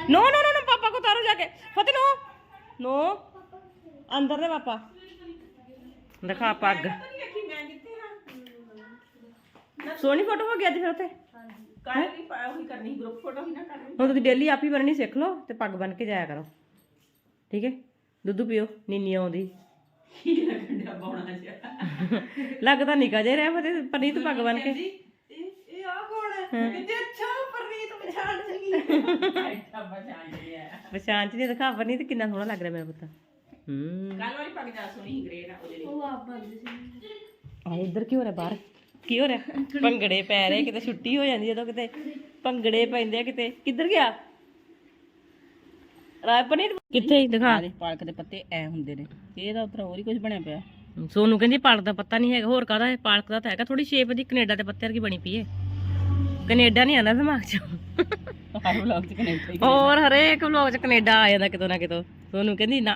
ਨੋ ਨੋ ਨੋ ਨੋ ਪਾਪਾ ਕੋ ਤਾਰੋ ਜਾ ਕੇ। ਫਤਿਹ ਨੋ। ਨੋ। ਅੰਦਰ ਦੇ ਪਾਪਾ। ਦਿਖਾ ਪੱਗ। ਸੋਹਣੀ ਫੋਟੋ ਹੋ ਗਈ ਅੱਜ ਫਿਰ ਉੱਥੇ? ਕੱਲ ਵੀ ਪਾਇਆ ਉਹੀ ਕਰਨੀ ਗਰੁੱਪ ਫੋਟੋ ਹੀ ਨਾ ਕਰਨੀ ਹੁਣ ਤੁਸੀਂ ਡੇਲੀ ਆਪ ਹੀ ਬਣਨੀ ਸਿੱਖ ਲਓ ਤੇ ਪੱਗ ਬਣ ਕੇ ਜਾਇਆ ਕਰੋ। ਠੀਕ ਹੈ? ਦੁੱਧ ਪੀਓ ਨੀਨੀ ਆਉਂਦੀ। ਕੀ ਲੱਗਣਾ ਪਾਉਣਾ ਜਿਹਾ? ਲੱਗਦਾ ਨਿਕਾ ਜੇ ਰਿਹਾ ਫਤੇ ਪਨੀਤ ਪੱਗ ਬਣ ਕੇ। ਇਹ ਇਹ ਆ ਕੌਣ ਹੈ? ਕਿਤੇ ਅੱਛਾ ਪਰਨੀਤ ਪਛਾਣ ਚੰਗੀ ਐਡਾ ਪਛਾਣ ਲਿਆ ਪਛਾਣ ਚ (laughs) ਨਹੀਂ ਦਿਖਾ ਨਹੀਂ ਤੇ ਕਿੰਨਾ ਸੋਹਣਾ ਲੱਗ ਰਿਹਾ ਮੇਰਾ ਪੁੱਤ। ਹੂੰ। ਕੱਲ ਵਾਲੀ ਪੱਗ ਜਾ ਸੋਹਣੀ ਗ੍ਰੇ ਨਾ ਉਹਦੇ ਲਈ। ਆ ਇੱਧਰ ਕੀ ਹੋ ਰਿਹਾ ਬਾਹਰ? ਕੀ ਹੋ ਰਿਹਾ ਭੰਗੜੇ ਪੈ ਰਹੇ ਕਿਤੇ ਛੁੱਟੀ ਹੋ ਜਾਂਦੀ ਜਦੋਂ ਕਿਤੇ ਭੰਗੜੇ ਪੈਂਦੇ ਆ ਕਿਤੇ। ਕਿੱਧਰ ਗਿਆ? ਰਾਏ ਪਨੀਰ ਕਿੱਥੇ ਦਿਖਾ। ਪਾਲਕ ਦੇ ਪੱਤੇ ਐ ਹੁੰਦੇ ਨੇ। ਇਹਦਾ ਉਤਰ ਹੋਰ ਹੀ ਕੁਝ ਬਣਿਆ ਪਿਆ। ਸੋਨੂੰ ਕਹਿੰਦੀ ਪਾਲਕ ਦਾ ਪੱਤਾ ਨਹੀਂ ਹੈਗਾ ਹੋਰ ਕਾਹਦਾ ਹੈ? ਪਾਲਕ ਦਾ ਤਾਂ ਹੈਗਾ ਥੋੜੀ ਸ਼ੇਪ ਦੀ ਕੈਨੇਡਾ ਦੇ ਪੱਤੇ ਵਰਗੀ ਬਣੀ ਪਈ ਏ। ਕੈਨੇਡਾ ਨਹੀਂ ਆਉਂਦਾ ਦਿਮਾਗ 'ਚ। ਹਰ ਵਲੌਗ ਚ ਕਨੈਕਟ ਹੋਰ ਹਰੇਕ ਵਲੋਗ 'ਚ ਕੈਨੇਡਾ ਆ ਜਾਂਦਾ ਕਿਤੋਂ ਨਾ ਕਿਤੋਂ। ਸੋਨੂੰ ਕਹਿੰਦੀ ਨਾ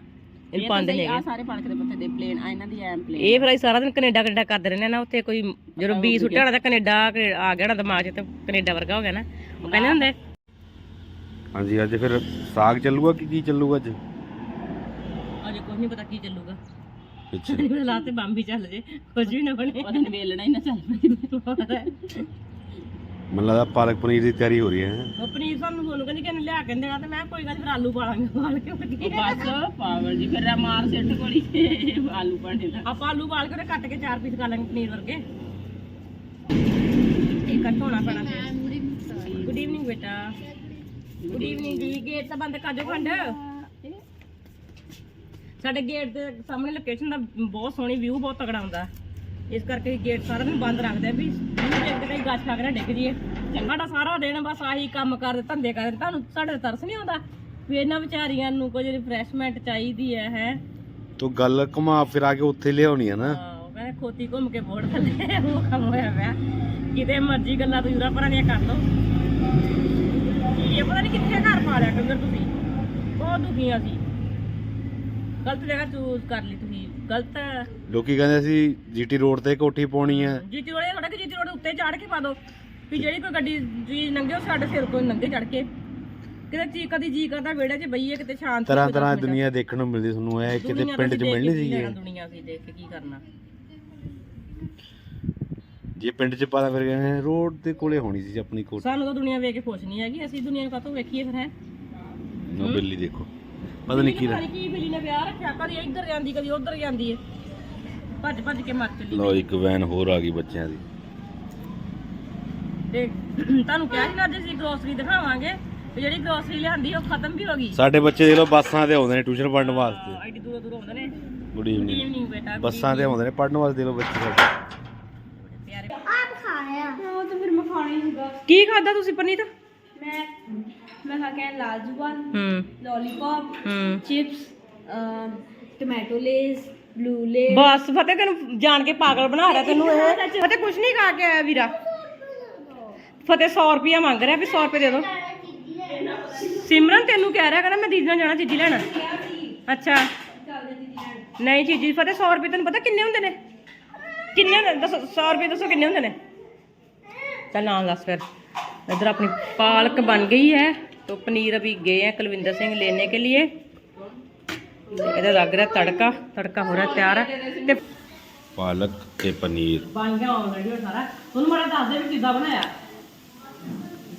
ਇਹ ਪਾਉਂਦੇ ਨਹੀਂ ਆ ਸਾਰੇ ਪਾਲਕ ਦੇ ਪੱਤੇ ਦੇ ਪਲੇਨ ਆ ਇਹਨਾਂ ਦੀ ਐਮ ਪਲੇਨ ਇਹ ਫਿਰ ਅਸੀਂ ਸਾਰਾ ਦਿਨ ਕੈਨੇਡਾ ਕੈਨੇਡਾ ਕਰਦੇ ਰਹਿੰਦੇ ਨਾ ਉੱਥੇ ਕੋਈ ਜਦੋਂ ਬੀ ਸੁੱਟਿਆ ਹੋਣਾ ਤਾਂ ਕੈਨੇਡਾ ਕੈਨੇ- ਆ ਗਿਆ ਨਾ ਦਿਮਾਗ 'ਚ ਤੇ ਕੈਨੇਡਾ ਵਰਗਾ ਹੋ ਗਿਆ ਨਾ। ਉਹ ਕਹਿੰਦੇ ਹੁੰਦੇ ਹਾਂਜੀ ਅੱਜ ਫਿਰ ਸਾਗ ਚੱਲੂਗਾ ਕਿ ਕੀ ਚੱਲੂਗਾ ਅੱਜ? ਅਜੇ ਕੁਝ ਨਹੀਂ ਪਤਾ ਕੀ ਚੱਲੂਗਾ। ਅੱਛਾ। ਮੈਨੂੰ (laughs) ਲਾ ਤੇ ਬੰਬ ਹੀ ਚੱਲ ਜੇ ਕੁਝ ਵੀ ਨਾ ਬਣੇ। ਪਤਾ ਨਹੀਂ ਵੇਲਣਾ ਹੀ ਨਾ ਚੱਲ ਪਈ ਮੈਨੂੰ ਲੱਗਦਾ ਪਾਲਕ ਪਨੀਰ ਦੀ ਤਿਆਰੀ ਹੋ ਰਹੀ ਹੈ। ਉਹ ਪਨੀਰ ਸਾਨੂੰ ਸੋਨੂੰ ਕਹਿੰਦੀ ਕਿ ਲਿਆ ਕੇ ਦੇਣਾ ਤੇ ਮੈਂ ਕਿਹਾ ਕੋਈ ਗੱਲ ਨੀ, ਫਿਰ ਆਲੂ ਪਾਲਾਂਗੇ ਪਾਲ ਕੇ ਵਧੀਆ ਬਸ ਪਾਵਲ ਜੀ ਫਿਰ ਮਾਰ ਸਿੱਟ ਕੋਲੀ ਆਲੂ ਪਾਣੇ ਦਾ ਆਪਾਂ ਆਲੂ ਪਾਲ ਕੇ ਉਹਦੇ ਕੱਟ ਕੇ ਚਾਰ ਪੀਸ ਕਰ ਲਾਂਗੇ ਪਨੀਰ ਵਰਗੇ। ਇਹ ਕੱਟ ਹੋਣਾ ਪੈਣਾ ਗੁੱਡ ਈਵਨਿੰਗ ਬੇਟਾ। ਗੁੱਡ ਈਵਨਿੰਗ ਜੀ। ਗੇਟ ਤਾਂ ਬੰਦ ਕਰ ਦਿਓ ਖੰਡ। ਸਾਡੇ ਗੇਟ ਦੇ ਸਾਹਮਣੇ ਲੋਕੇਸ਼ਨ ਦਾ ਬਹੁਤ ਸੋਹਣੀ ਵਿਊ ਬਹੁਤ ਤਗੜਾ ਹੁੰਦਾ। ਇਸ ਕਰਕੇ ਗੇਟ ਸਾਰਾ ਦਿਨ ਬੰਦ ਰੱਖਦੇ ਆ ਵੀ ਜਿਹਨੂੰ ਜੇ ਕਿਤੇ ਗਾਛ ਖਾ ਕੇ ਨਾ ਡਿੱਗ ਜੀਏ ਸਾਡਾ ਸਾਰਾ ਦਿਨ ਬਸ ਆਹੀ ਕੰਮ ਕਰਦੇ ਧੰਦੇ ਕਰਦੇ ਤੁਹਾਨੂੰ ਸਾਡੇ ਤਰਸ ਨਹੀਂ ਆਉਂਦਾ? ਵੀ ਇਹਨਾਂ ਵਿਚਾਰੀਆਂ ਨੂੰ ਕੁਝ ਰਿਫਰੈਸ਼ਮੈਂਟ ਚਾਹੀਦੀ ਹੈ ਹੈ? ਤੂੰ ਗੱਲ ਘੁਮਾ ਫਿਰਾ ਕੇ ਉੱਥੇ ਲਿਆਉਣੀ ਆ ਨਾ। ਮੈਂ ਖੋਤੀ ਘੁੰਮ ਕੇ ਬੋੜ ਥੱਲੇ ਉਹ ਕੰਮ ਹੋਇਆ ਪਿਆ। ਕਿਤੇ ਮਰਜ਼ੀ ਗੱਲਾਂ ਤੁਸੀਂ ਉਰਾ ਪਰਾਂ ਦੀਆਂ ਕਰ ਲਓ। ਇਹ ਪਤਾ ਨਹੀਂ ਕਿੱਥੇ ਘਰ ਪਾ ਲਿਆ ਕੰਗਰ ਤੁਸੀਂ। ਬਹੁਤ ਦੁਖੀਆਂ ਸੀ ਗਲਤ ਜਗ੍ਹਾ ਚੂਜ਼ ਕਰ ਲਈ ਤੁਸੀਂ। ਗਲਤ ਲੋਕੀ ਕਹਿੰਦੇ ਸੀ ਜੀਟੀ ਰੋਡ ਤੇ ਕੋਠੀ ਪਾਉਣੀ ਹੈ। ਜੀਟੀ ਰੋਡ ਥੋੜਾ ਕਿ ਜੀਟੀ ਰੋਡ ਉੱਤੇ ਚੜ ਕੇ ਪਾ ਦੋ। ਵੀ ਜਿਹੜੀ ਕੋਈ ਗੱਡੀ ਜੀ ਲੰਘੇ ਉਹ ਸਾਡੇ ਸਿਰ ਕੋਈ ਲੰਘੇ ਚੜ ਕੇ। ਕਿਤੇ ਚੀ ਕਦੀ ਜੀ ਕਰਦਾ ਵਿਹੜੇ 'ਚ ਬਈਏ ਕਿਤੇ ਸ਼ਾਂਤ ਤਰ੍ਹਾਂ ਤਰ੍ਹਾਂ ਦੀ ਦੁਨੀਆ ਦੇਖਣ ਨੂੰ ਮਿਲਦੀ ਤੁਹਾਨੂੰ ਇਹ ਕਿਤੇ ਪਿੰਡ 'ਚ ਮਿਲਣੀ ਸੀ ਇਹ ਦੁਨੀਆ ਸੀ ਦੇਖ ਕੇ ਕੀ ਕਰਨਾ। ਜੇ ਪਿੰਡ 'ਚ ਪਤਾ ਫਿਰ ਕਹਿੰਦੇ ਰੋਡ ਦੇ ਕੋਲੇ ਹੋਣੀ ਸੀ ਆਪਣੀ ਕੋਠੀ। ਸਾਨੂੰ ਤਾਂ ਦੁਨੀਆ ਵੇਖ ਕੇ ਖੁਸ਼ ਨਹੀਂ ਹੈਗੀ ਅਸੀਂ ਦੁਨੀਆ ਨੂੰ ਕਾਹਤੋਂ ਵੇਖੀਏ ਫਿਰ ਹੈ? ਨੋ ਬਿੱਲੀ ਦੇਖੋ। ਪਤਾ ਨਹੀਂ ਕੀ ਨੀ ਕੀ ਬਿੱਲੀ ਨੇ ਵਿਆਹ ਰੱਖਿਆ ਕਦੀ ਇੱਧਰ ਜਾਂਦੀ ਕਦੀ ਉੱਧਰ ਜਾਂਦੀ ਹੈ ਭੱਜ ਭੱਜ ਕੇ ਮਰ ਚੱਲੀ ਲੋ ਇੱਕ ਵੈਨ ਹੋਰ ਆ ਗਈ ਬੱਚਿਆਂ ਦੀ। ਤੇ ਤੁਹਾਨੂੰ ਕਿਹਾ ਸੀ ਨਾ ਅੱਜ ਅਸੀਂ ਗਰੋਸਰੀ ਦਿਖਾਵਾਂਗੇ ਤੇ ਜਿਹੜੀ ਗਰੋਸਰੀ ਲਿਆਂਦੀ ਉਹ ਖਤਮ ਵੀ ਹੋ ਗਈ। ਸਾਡੇ ਬੱਚੇ ਦੇਖ ਲਓ ਬੱਸਾਂ ਤੇ ਆਉਂਦੇ ਨੇ ਟਿਊਸ਼ਨ ਪੜ੍ਹਨ ਵਾਸਤੇ। ਆਹ, ਐਡੀ ਦੂਰੋਂ ਦੂਰੋਂ ਆਉਂਦੇ ਨੇ। ਗੁੱਡ ਈਵਨਿੰਗ ਬੇਟਾ ਬੱਸਾਂ ਤੇ ਆਉਂਦੇ ਨੇ ਪੜ੍ਹਨ ਵਾਸਤੇ ਦੇਖ ਲਓ ਬੱਚੇ ਸਾਡੇ। ਪਿਆਰੇ। ਉਹ ਤਾਂ ਫਿਰ ਮੈਂ ਖਾਣਾ ਹੀ ਸੀਗਾ। ਕੀ ਖਾਦਾ ਤੁਸੀਂ ਪਨੀਤ? ਮੈਂ ਮੈਂ ਖਾ ਕੇ ਆਇਆ ਲਾਲ ਜੁਬਾਨ ਹੂੰ। ਲੋਲੀਪੌਪ ਹੂੰ। Chips tomato Lays blue Lays ਬਸ ਫਤਿਹ ਤੈਨੂੰ ਜਾਣ ਕੇ ਪਾਗਲ ਬਣਾ ਰਿਹਾ ਤੈਨੂੰ ਇਹ। ਫਤਿਹ ਕੁਝ ਨਹੀਂ ਖਾ ਕੇ ਆਇਆ 100 ਰੁਪਿਆ ਮੰਗ ਰਿਹਾ ਵੀ 100 ਰੁਪਏ ਦੇ ਦਿਓ ਸਿਮਰਨ ਤੈਨੂੰ ਕਹਿ ਰਿਹਾ ਕਹਿੰਦਾ ਮੈਂ ਦੀਦੀ ਨਾਲ ਜਾਣਾ ਚੀਜੀ ਲੈਣਾ। ਅੱਛਾ। ਨਹੀਂ ਚੀਜੀ ਫਤਿਹ 100 ਰੁਪਏ ਤੈਨੂੰ ਪਤਾ ਕਿੰਨੇ ਹੁੰਦੇ ਨੇ? ਕਿੰਨੇ ਹੁੰਦੇ ਦੱਸੋ 100 ਰੁਪਏ ਦੱਸੋ ਕਿੰਨੇ ਹੁੰਦੇ ਨੇ? ਚੱਲ ਨਾਲ ਦੱਸ ਫਿਰ। ਇਧਰ ਆਪਣੀ ਪਾਲਕ ਬਣ ਗਈ ਹੈ। तो पनीर अभी गए हैं कुलविंदर सिंह लेने के लिए इधर लग रहा है तड़का तड़का हो रहा है तैयार है ते ਪਾਲਕ ਤੇ ਪਨੀਰ ਬਣ ਗਿਆ ਆਲਰੇਡੀ ਸਾਰਾ ਤੁਹਾਨੂੰ ਮਾੜਾ ਦੱਸ ਦੇ ਵੀ ਕਿੱਦਾਂ ਬਣਾਇਆ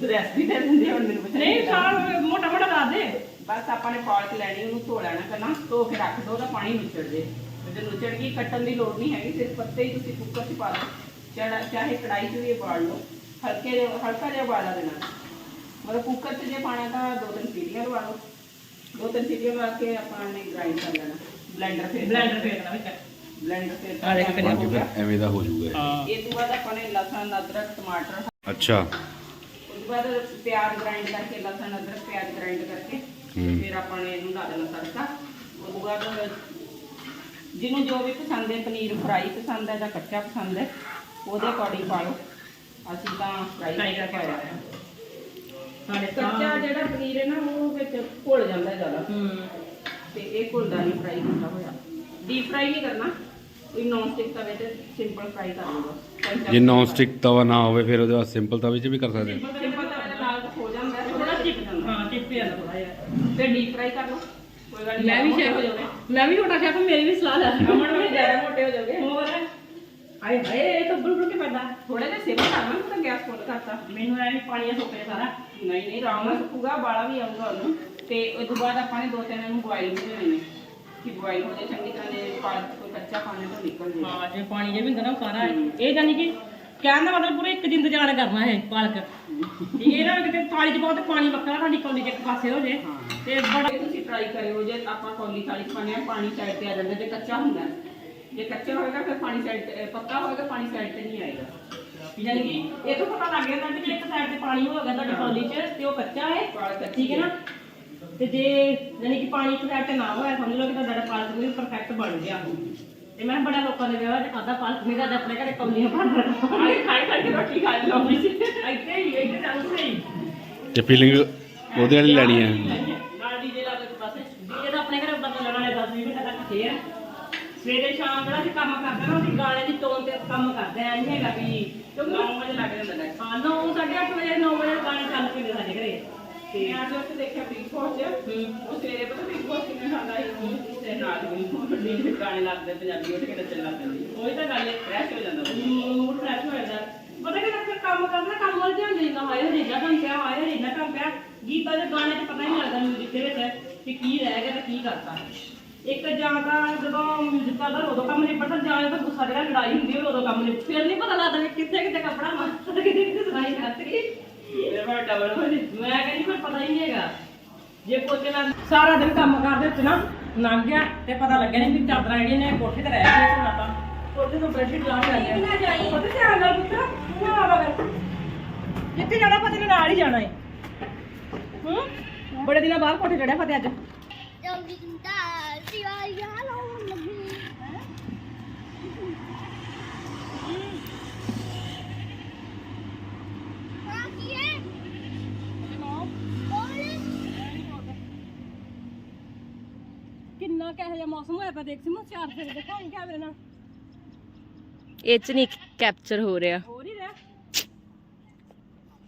ਰੈਸਪੀ ਦੇ ਦਿੰਦੇ ਹੁਣ ਮੈਨੂੰ ਪਤਾ ਨਹੀਂ ਸਾਰਾ ਮੋਟਾ ਮੋਟਾ ਦੱਸ ਦੇ ਬਸ ਆਪਾਂ ਨੇ ਪਾਲਕ ਲੈਣੀ ਉਹਨੂੰ ਧੋ ਲੈਣਾ ਪਹਿਲਾਂ ਧੋ ਕੇ ਰੱਖ ਦੋ ਉਹਦਾ ਪਾਣੀ ਨੁਚੜ ਜੇ ਤੇ ਨੁਚੜ ਗਈ ਕੱਟਣ ਦੀ ਲੋੜ ਨਹੀਂ ਹੈਗੀ ਸਿਰਫ ਪੱਤੇ ਹੀ ਤੁਸੀਂ ਕੁੱਕਰ 'ਚ ਪਾ ਲਓ ਚਾਹੇ ਚਾਹੇ ਕੜਾਈ 'ਚ ਵੀ ਉਬਾਲ ਲਓ ਹਲਕੇ ਜਿਹਾ- ਹਲਕਾ ਜਿਹਾ ਉਬਾਲਾ ਦੇਣਾ ਮਤਲਬ ਕੁੱਕਰ 'ਚ ਜੇ ਪਾਣਾ ਤਾਂ ਦੋ ਤਿੰਨ ਸੀਟੀਆਂ ਲਵਾ ਲਓ। ਦੋ ਤਿੰਨ ਸੀਟੀਆਂ ਲਵਾ ਕੇ ਆਪਾਂ ਨੇ ਗ੍ਰਾਈਂਡ ਕਰ ਲੈਣਾ। ਬਲੈਂਡਰ ਫੇਰ ਬਲੈਂਡਰ ਫੇਰਨਾ ਵਿੱਚ। ਬਲੈਂਡਰ ਫੇਰ ਆ ਦੇਖ ਬਣ ਕੇ ਫਿਰ ਐਵੇਂ ਦਾ ਹੋ ਜਾਊਗਾ ਹਾਂ। ਇਹ ਤੋਂ ਬਾਅਦ ਆਪਾਂ ਨੇ ਲਸਣ ਅਦਰਕ ਟਮਾਟਰ। ਇਹ। ਅੱਛਾ। ਉਸ ਤੋਂ ਬਾਅਦ ਪਿਆਜ਼ ਗ੍ਰਾਈਂਡ ਕਰਕੇ ਲਸਣ ਅਦਰਕ ਪਿਆਜ਼ ਗ੍ਰਾਈਂਡ ਕਰਕੇ ਹੂੰ। ਫਿਰ ਆਪਾਂ ਨੇ ਇਹਨੂੰ ਲਾ ਦੇਣਾ ਤੜਕਾ। ਉਸ ਤੋਂ ਬਾਅਦ ਜਿਹਨੂੰ ਜੋ ਵੀ ਪਸੰਦ ਹੈ ਪਨੀਰ ਫਰਾਈ ਪਸੰਦ ਹੈ ਜਾਂ ਕੱਚਾ ਪਸੰਦ ਹੈ ਉਹਦੇ ਅਕੋਰਡਿੰਗ ਪਾ ਲਓ। ਅਸੀਂ ਤਾਂ Fry ਫਰਾਈ ਕਰਕੇ ਕਰਕੇ ਪਾਇਆ ਪਾਇਆ ਸਾਡੇ ਕੱਚਾ ਜਿਹੜਾ ਪਨੀਰ ਹੈ ਨਾ ਉਹ ਵਿੱਚ ਘੁਲ ਜਾਂਦਾ ਜ਼ਿਆਦਾ। ਹੂੰ। ਤੇ ਇਹ ਘੁਲਦਾ ਨਹੀਂ ਫਰਾਈ ਕੀਤਾ ਹੋਇਆ। ਡੀਪ ਫਰਾਈ ਨਹੀਂ ਕਰਨਾ। ਕੋਈ ਨੌਨ ਸਟਿਕ ਤਵੇ ਤੇ ਸਿੰਪਲ ਫਰਾਈ ਕਰ ਲਓ। ਜੇ ਨੌਨ ਸਟਿਕ ਤਵਾ ਨਾ ਹੋਵੇ ਫਿਰ ਉਹਦੇ ਬਾਅਦ ਸਿੰਪਲ ਤਵੇ 'ਚ ਵੀ ਕਰ ਸਕਦੇ ਹਾਂ। ਸਿੰਪਲ ਤਵੇ ਨਾਲ ਤਾਂ ਹੋ ਜਾਂਦਾ ਥੋੜਾ ਚਿਪ ਜਾਂਦਾ। ਹਾਂ ਚਿੱਪ ਪਿਆ ਥੋੜਾ ਜਿਹਾ। ਤੇ ਡੀਪ ਫਰਾਈ ਕਰ ਲਓ। ਕੋਈ ਗੱਲ ਨਹੀਂ ਮੈਂ ਵੀ ਹੋ ਜਾਵੇ। ਸ਼ੈਫ ਮੈਂ ਵੀ ਛੋਟਾ ਸ਼ੈਫ ਮੇਰੀ ਵੀ ਸਲਾਹ ਲੈ ਅਮਨ ਵੀ ਜ਼ਿਆਦਾ ਮੋਟੇ ਹੋ ਜਾਓਗੇ। ਹੋਰ? ਆਏ ਹਾਏ ਇਹ ਤਾਂ ਬੁਲ ਬੁਲ ਕੇ ਪੈਂਦਾ। ਥੋੜਾ ਜਿਹਾ ਸੇਵਾ ਕਰਨਾ ਤਾਂ ਗੈਸ ਫੁੱਲ ਕਰਤਾ। ਮੈਨੂੰ ਐ ਪਾਣੀ ਸੁੱਕ ਸਾਰਾ। ਨਹੀਂ ਨਹੀਂ ਆਰਾਮ ਨਾਲ ਸੁੱਕੂਗਾ ਬਾਲਾ ਵੀ ਆਊਗਾ ਉਹਨੂੰ। ਤੇ ਉਸ ਤੋਂ ਬਾਅਦ ਆਪਾਂ ਨੇ ਦੋ ਤਿੰਨ ਇਹਨੂੰ ਬੋਇਲ ਵੀ ਦੇਣੇ ਨੇ। ਕਿ ਬੋਇਲ ਹੋ ਜਾਏ ਚੰਗੀ ਤਰ੍ਹਾਂ ਦੇ ਕੋਈ ਕੱਚਾ ਪਾਣੀ ਤੋਂ ਨਿਕਲ ਜਾਏ ਹਾਂ ਜੇ ਪਾਣੀ ਜੇ ਵੀ ਹੁੰਦਾ ਨਾ ਉਹ ਸਾਰਾ ਇਹ ਜਾਨੀ ਕਿ ਕਹਿਣ ਦਾ ਮਤਲਬ ਪੂਰੇ ਇੱਕ ਜਿੰਦ ਜਾਣ ਕਰਨਾ ਹੈ ਪਾਲਕ। ਠੀਕ ਹੈ ਨਾ ਕਿਤੇ ਥਾਲੀ 'ਚ ਬਹੁਤ ਪਾਣੀ ਵੱਖਰਾ ਕੌਲੀ 'ਚ ਇੱਕ ਪਾਸੇ ਹੋ ਜੇ। ਤੇ ਬੜਾ ਇਹ ਤੁਸੀਂ ਟਰਾਈ ਕਰਿਓ ਜੇ ਆਪਾਂ ਕੌਲੀ ਥਾਲੀ ਚ ਪਾਣੀ ਆ ਪਾਣੀ ਸਾਈਡ ਤੇ ਆ ਜਾਂਦਾ। ਜੇ ਕੱਚਾ ਹੁੰਦਾ। ਜੇ ਕੱਚਾ ਹੋਏਗਾ ਫਿਰ ਪਾਣੀ ਸਾਈਡ ਤੇ ਪੱਕਾ ਹੋਏਗਾ ਪਾਣੀ ਸਾਈਡ ਤੇ ਨਹੀਂ ਆਏਗਾ। ਯਾਨੀ ਕਿ ਇਹ ਤੋਂ ਪਤਾ ਲੱਗ ਜਾਂਦਾ ਕਿ ਜੇ ਇੱਕ ਸਾਈਡ ਤੇ ਪਾਣੀ ਹੋ ਗਿਆ ਤੁਹਾਡੀ ਕੌਲੀ 'ਚ ਤੇ ਉਹ ਕੱਚਾ ਹੈ। ਠੀਕ ਹੈ ਨਾ? ਤੇ ਜੇ ਯਾਨੀ ਕਿ ਪਾਣੀ ਇੱਕ ਸਾਈਡ ਤੇ ਨਾ ਹੋਇਆ ਸਮਝ ਲਓ ਕਿ ਤੁਹਾਡਾ ਪਾਲਕ ਵੀ ਪਰਫੈਕਟ ਬਣ ਗਿਆ। ਤੇ ਮੈਂ ਬੜਾ ਲੋਕਾਂ ਦੇ ਵਿਆਹ 'ਚ ਖਾਦਾ ਪਾਲਕ ਨਹੀਂ ਖਾਦਾ ਆਪਣੇ ਘਰੇ ਕੌਲੀਆਂ ਭਰ ਰੱਖਾਂ ਖਾਈ ਖਾਈ ਕਰਕੇ ਰੋਟੀ ਖਾ ਲਓ ਇੱਥੇ ਹੀ ਇੱਥੇ ਚੱਲ ਸਹੀ ਤੇ ਫੀਲਿੰਗ ਉਹਦੇ ਵਾਲੀ ਲੈਣੀ ਹੈ। ਨਾਲ ਡੀਜੇ ਲਾ ਕੇ ਬਸ ਡੀਜੇ ਦਾ ਆਪਣੇ ਘਰੇ ਬੰਦਾ ਲਗਾਣੇ 10 20 ਮਿੰਟ ਤੱਕ ਫੇਰ ਸਵੇਰੇ ਸ਼ਾਮ ਜਿਹੜਾ ਅਸੀਂ ਕੰਮ ਕਰਦੇ ਨਾ ਅਸੀਂ ਗਾਣੇ ਦੀ ਟੋਨ ਤੇ ਕੰਮ ਕਰਦੇ ਆ ਨਹੀਂ ਹੈਗਾ ਵੀ ਕਿਉਂਕਿ 9 ਵਜੇ ਲੱਗ ਜਾਂਦਾ ਹੈ ਹਾਂ 9 8:30 ਵਜੇ 9 ਵਜੇ ਗਾਣੇ ਚੱਲ ਪੈਂਦੇ ਸਾਡੇ ਘਰੇ। ਤੇ ਅੱਜ ਉੱਥੇ ਦੇਖਿਆ ਬਿਗ ਬੌਸ ਚ। ਉਹ ਸਵੇਰੇ ਪਤਾ ਬਿਗ ਬੌਸ ਕਿਵੇਂ ਖਾਂਦਾ ਸੀ ਤੇ ਨਾਲ ਵੀ ਡੀਜੇ ਗਾਣੇ ਲੱਗਦੇ ਪੰਜਾਬੀ ਉੱਠ ਕੇ ਨੱਚਣ ਲੱਗ ਪੈਂਦੀ ਉਹੀ ਤਾਂ ਗੱਲ ਹੈ ਫਰੈਸ਼ ਹੋ ਜਾਂਦਾ। ਮੂਡ ਫਰੈਸ਼ ਹੋ ਜਾਂਦਾ। ਪਤਾ ਕਿ ਫਿਰ ਕੰਮ ਕਰਨਾ ਕੰਮ ਵੱਲ ਧਿਆਨ ਦੇਈਦਾ ਹਾਏ ਹਰੇਜਾ ਕੰਮ ਪਿਆ ਹਾਏ ਹਰੇਜਾ ਕੰਮ ਪਿਆ। ਗੀਤਾਂ ਦੇ ਗਾਣੇ 'ਚ ਪਤਾ ਹੀ ਨਹੀਂ ਲੱਗਦਾ ਮਿਊਜ਼ਿਕ ਦੇ ਵਿੱਚ ਕਿ ਕੀ ਰਹਿ ਗਿਆ ਤੇ ਕੀ ਕਰਤਾ। ਇੱਕ ਜਾਂ ਤਾਂ ਜਦੋਂ ਮਿਊਜ਼ਿਕ ਕਰਦਾ ਉਦੋਂ ਕੰਮ ਨਿਬੜਦਾ ਜਾਂ ਜਦੋਂ ਗੁੱਸਾ ਜਿਹੜਾ ਲੜਾਈ ਹੁੰਦੀ ਹੈ ਉਦੋਂ ਕੰਮ ਨਿਬੜ ਫਿਰ ਨਹੀਂ ਪਤਾ ਲੱਗਦਾ ਵੀ ਕਿੱਥੇ ਕਿੱਥੇ ਕੱਪੜਾ ਮਾਰਦਾ ਕਿੱਥੇ ਕਿੱਥੇ ਸਫ਼ਾਈ ਕਰਤੀ। ਫਿਰ ਮੈਂ ਡਬਲ ਹੋ ਜੀ। ਮੈਂ ਕਹਿੰਦੀ ਫਿਰ ਪਤਾ ਹੀ ਨਹੀਂ ਹੈਗਾ। ਜੇ ਪੋਚੇ ਨਾਲ ਸਾਰਾ ਦਿਨ ਕੰਮ ਕਰਦੇ ਵਿੱਚ ਨਾ ਲੰਘ ਗਿਆ ਤੇ ਪਤਾ ਲੱਗਿਆ ਨਹੀਂ ਵੀ ਚਾਦਰਾਂ ਜਿਹੜੀਆਂ ਨੇ ਕੋਠੇ ਤੇ ਰਹਿ ਗਈਆਂ ਹੁਣ ਆਪਾਂ ਕੋਠੇ ਤੋਂ ਬੈਡਸ਼ੀਟ ਲਾ ਕੇ ਆ ਗਏ ਨਾ ਜਾਈ ਪਤਾ ਧਿਆਨ ਨਾਲ ਪੁੱਤ ਨਾ ਆਵਾ ਕਰ ਜਿੱਥੇ ਜਾਣਾ ਪਤਾ ਨੇ ਨਾਲ ਹੀ ਜਾਣਾ ਹੈ ਹੂੰ? ਬੜੇ ਦਿਨਾਂ ਬਾਅਦ ਕੋਠੇ ਚੜਿਆ ਫਤਿਹ ਅੱਜ। ਜਲਦੀ ਜਿੰਦਾ। ਸਿਵਾਇਆ ਲਾਉਣ ਲੱਗੀ ਹਾਂ ਕੀ ਹੈ ਕਿੰਨਾ ਕਿਹੋ ਜਿਹਾ ਮੌਸਮ ਹੋਇਆ ਪਿਆ ਦੇਖ ਸਿਮੂ ਚਾਰ ਫੇਰੇ ਦਿਖਾਈ ਕੈਮਰੇ ਨਾਲ। ਇਹ ਚ ਨਹੀਂ ਕੈਪਚਰ ਹੋ ਰਿਹਾ। ਹੋ ਨਹੀਂ ਰਿਹਾ।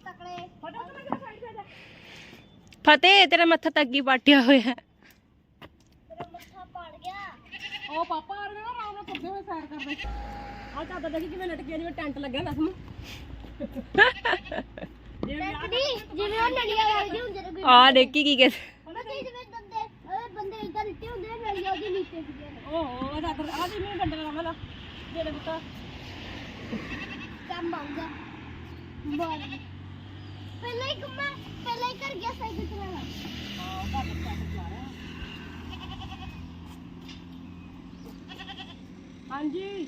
ਤਕੜੇ। ਫਟਾ ਤਾਂ ਮੈਂ ਸਾਈਡ ਤੇ ਜਾ। ਫਤਿਹ ਤੇਰਾ ਮੱਥਾ ਤੱਕੀ ਪਾਟਿਆ ਹੋਇਆ ਹੈ। ਮੇਰਾ ਮੱਥਾ ਪੜ ਗਿਆ ਉਹ ਪਾਪਾ ਆ ਰਿਹਾ ਨਾ ਆਰਾਮ ਨਾਲ ਤੁਰਦੇ ਹੋਏ ਸੈਰ ਕਰਦੇ। ਆ ਚਾਦਰ ਦੇਖੀ ਕਿਵੇਂ ਲਟਕੀ ਆ, ਜਿਵੇਂ ਟੈਂਟ ਸਮੂਹ ਦੇਖਦੀ ਜਿਵੇਂ ਉਹ ਨੜੀਆਂ ਲੱਗਦੀ ਹੁੰਦੇ ਨੇ ਆ ਦੇਖੀ ਕੀ ਕਹਿੰਦੇ। ਉਹਨਾਂ ਦੇ ਜਿਵੇਂ ਬੰਦੇ ਉਹ ਬੰਦੇ ਇਦਾਂ ਦਿੱਤੇ ਹੁੰਦੇ ਨੇ ਨੜੀਆਂ ਉਹਦੇ ਨੀਚੇ ਸੀਗੇ ਓਹ ਉਹ ਚਾਦਰ ਆ ਜੀ ਮੈਨੂੰ ਡੰਡਾ ਲਗਾਵਾਂ ਲਾ। ਜਿਹੜੇ ਬੁੱਤਾ ਕੰਮ ਆਉਂਦਾ। ਬਾਰ ਪਹਿਲਾਂ ਹੀ ਕੰਮਾ ਪਹਿਲਾਂ ਹੀ ਕਰ ਗਿਆ ਸਾਈਕਲ ਚਲਾਣਾ ਹਾਂਜੀ।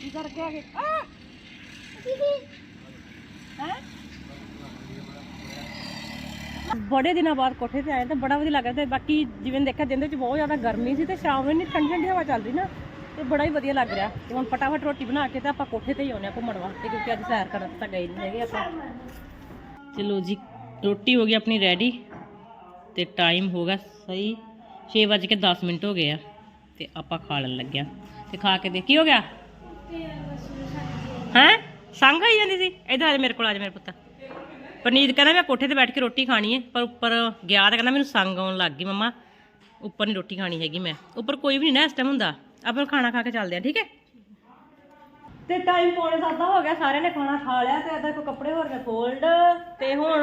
ਕੀ ਕਰਕੇ ਆ ਗਏ? ਆ! ਬੜੇ ਦਿਨਾਂ ਬਾਅਦ ਕੋਠੇ ਤੇ ਆਏ ਤਾਂ ਬੜਾ ਵਧੀਆ ਲੱਗ। ਰਿਹਾ ਤੇ ਬਾਕੀ ਜਿਵੇਂ ਦੇਖਿਆ, ਦਿਨ ਦੇ ਵਿੱਚ ਬਹੁਤ ਜ਼ਿਆਦਾ ਗਰਮੀ ਸੀ ਤੇ ਸ਼ਾਮ ਨੂੰ ਠੰਡੀ ਠੰਡੀ ਹਵਾ ਚੱਲਦੀ ਨਾ, ਤੇ ਬੜਾ ਹੀ ਵਧੀਆ ਲੱਗ ਰਿਹਾ। ਤੇ ਹੁਣ ਫਟਾਫਟ ਰੋਟੀ ਬਣਾ ਕੇ ਤਾਂ ਆਪਾਂ ਕੋਠੇ ਤੇ ਹੀ ਆਉਨੇ ਆ ਘੁੰਮਣ ਵਾਸਤੇ, ਕਿਉਂਕਿ ਅੱਜ ਸੈਰ ਕਰਨ ਤਾਂ ਗਏ ਨਹੀਂ ਹੈਗੇ ਆਪਾਂ। ਚਲੋ ਜੀ, ਰੋਟੀ ਹੋ ਗਈ ਆਪਣੀ ਰੈਡੀ ਤੇ ਟਾਈਮ ਹੋ ਗਿਆ ਸਹੀ 6:10 ਮਿੰਟ ਹੋ ਗਏ ਆ। ਤੇ ਆਪਾਂ ਖਾ ਲੈਣ ਲੱਗਿਆ। ਤੇ ਖਾ ਕੇ ਦੇਖ ਕੀ ਹੋ ਗਿਆ? ਹੈਂ? ਸੰਗ ਆਈ ਜਾਂਦੀ ਸੀ? ਇਧਰ ਆ ਮੇਰੇ ਕੋਲ, ਆ ਜਾ ਮੇਰੇ ਪੁੱਤ। ਪਰਨੀਤ ਕਹਿੰਦਾ, ਮੈਂ ਕੋਠੇ ਤੇ ਬੈਠ ਕੇ ਰੋਟੀ ਖਾਣੀ ਹੈ ਪਰ ਉੱਪਰ ਗਿਆ ਤਾਂ ਕਹਿੰਦਾ, ਮੈਨੂੰ ਸੰਗ ਆਉਣ ਲੱਗ ਗਈ ਮੰਮਾ। ਉੱਪਰ ਨਹੀਂ ਰੋਟੀ ਖਾਣੀ ਹੈਗੀ ਮੈਂ। ਉੱਪਰ ਕੋਈ ਵੀ ਨਹੀਂ ਨਾ ਇਸ ਟਾਈਮ ਹੁੰਦਾ। ਆਪਾਂ ਖਾਣਾ ਖਾ ਕੇ ਚੱਲਦੇ ਆ, ਠੀਕ ਹੈ ਤੇ ਟਾਈਮ ਪੌਣੇ ਸੱਤ ਦਾ ਹੋ ਗਿਆ ਸਾਰਿਆਂ ਨੇ ਖਾਣਾ ਖਾ ਲਿਆ ਤੇ ਅਦਰ ਕੋ ਕੱਪੜੇ ਹੋਰ ਗਏ ਫੋਲਡ ਤੇ ਹੁਣ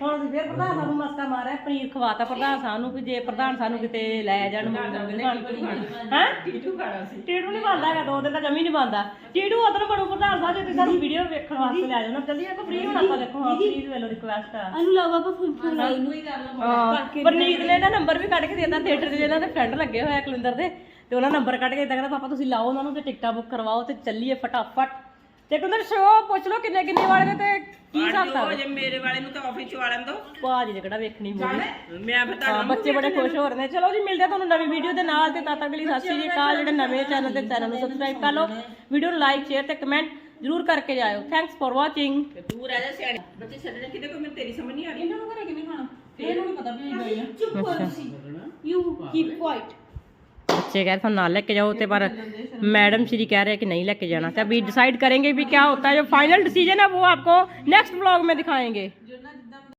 ਹੁਣ ਅਸੀਂ ਫਿਰ ਪ੍ਰਧਾਨ ਸਾਹਿਬ ਨੂੰ ਮਸਕਾ ਮਾਰਿਆ ਪਨੀਰ ਖਵਾਤਾ ਪ੍ਰਧਾਨ ਸਾਹਿਬ ਨੂੰ ਵੀ ਜੇ ਪ੍ਰਧਾਨ ਸਾਨੂੰ ਕਿਤੇ ਲੈ ਜਾਣ ਹਾਂ? ਟੀਟੂ ਖਾਣਾ ਸੀ। ਟੀਟੂ ਨਹੀਂ ਬੰਦਾ ਹੈਗਾ ਦੋ ਦਿਨ ਤਾਂ ਜਮੀ ਨਹੀਂ ਬੰਦਾ ਟੀਟੂ ਉਧਰ ਬਣੂ ਪ੍ਰਧਾਨ ਸਾਹਿਬ ਜੇ ਤੁਸੀਂ ਸਾਡੀ ਵੀਡੀਓ ਵੇਖਣ ਵਾਸਤੇ ਲੈ ਜਾਣਾ ਜਲਦੀ ਆਪਾਂ ਫ੍ਰੀ ਹੋਣਾ ਆਪਾਂ ਦੇਖੋ ਹਾਂ ਪਲੀਜ਼ ਵੇਲੋ ਰਿਕੁਐਸਟ ਆ ਅਨੂ ਲਾਵਾ ਪਾ ਫੁੱਲ ਫੁੱਲ ਹਾਂ। ਪਰਨੀਤ ਨੇ। ਨਾ ਨੰਬਰ ਵੀ ਕੱਢ ਕੇ ਦੇਤਾ ਥੀਏਟਰ 'ਚ ਜਿਹਨਾਂ ਦੇ ਫਰੈਂਡ ਲੱਗੇ ਹੋਏ ਆ ਕੁਲਿੰਦਰ ਦੇ। ਤੇ ਉਹਨਾਂ ਨੰਬਰ ਕੱਢ ਕੇ ਦਿੱਤਾ ਕਹਿੰਦਾ ਪਾਪਾ ਤੁਸੀਂ ਲਾਓ ਉਹਨਾਂ ਨੂੰ ਤੇ ਟਿਕਟਾਂ ਬੁੱਕ ਕਰਵਾਓ ਤੇ ਚੱਲੀਏ ਫਟਾਫਟ। ਤੇ ਕੁਲਿੰਦਰ ਸ਼ੋ ਪੁੱਛ ਲਓ ਕਿੰਨੇ ਕਿੰਨੇ ਵਾਲੇ ਨੇ ਤੇ ਕੀ ਹਿਸਾਬ ਕਿਤਾਬ ਜੇ ਮੇਰੇ ਵਾਲੇ ਨੂੰ ਤਾਂ ਆਫਿਸ ਚ ਵਾਲਣ ਦੋ ਬਾਜੀ ਜਿਹੜਾ ਵੇਖਣੀ ਮੂਵੀ ਮੈਂ ਫਿਰ ਹਾਂ ਬੱਚੇ ਬੜੇ ਖੁਸ਼ ਹੋ ਰਹੇ ਨੇ। ਚਲੋ ਜੀ ਮਿਲਦੇ ਆ ਤੁਹਾਨੂੰ ਨਵੀਂ ਵੀਡੀਓ ਦੇ ਨਾਲ ਤੇ ਤਦ ਤੱਕ ਲਈ ਸਤਿ ਸ਼੍ਰੀ ਅਕਾਲ। ਜਿਹੜੇ ਨਵੇਂ ਚੈਨਲ ਤੇ ਚੈਨਲ ਨੂੰ ਸਬਸਕ੍ਰਾਈਬ ਕਰ ਲਓ। ਵੀਡੀਓ ਨੂੰ ਲਾਈਕ ਸ਼ੇਅਰ ਤੇ ਕਮੈਂਟ ਜ਼ਰੂਰ ਕਰਕੇ ਜਾਇਓ। ਥੈਂਕਸ ਫॉर ਵਾਚਿੰਗ ਤੂੰ ਰਹਿ ਜਾ ਸਿਆਣੀ। ਬੱਚੇ ਛੱਡਣੇ ਕਿਤੇ ਕੋਈ ਮੈਨੂੰ ਤੇਰੀ ਸਮਝ ਨਹੀਂ ਆ ਰਹੀ। ਇਹਨਾਂ ਨੂੰ ਘਰੇ ਕਿਵੇਂ ਖਾਣਾ? ਚੁੱਪ ਕਰੋ ਤੁਸੀਂ। ਯੂ ਕੀਪ ਕੁਆਇਟ बच्चे कह रहे थे ना लेके जाओ ते पर मैडम श्री कह रहे हैं कि नहीं लेके जाना तो अभी डिसाइड करेंगे भी क्या होता है जो फाइनल डिसीजन है वो आपको नेक्स्ट ब्लॉग में दिखाएंगे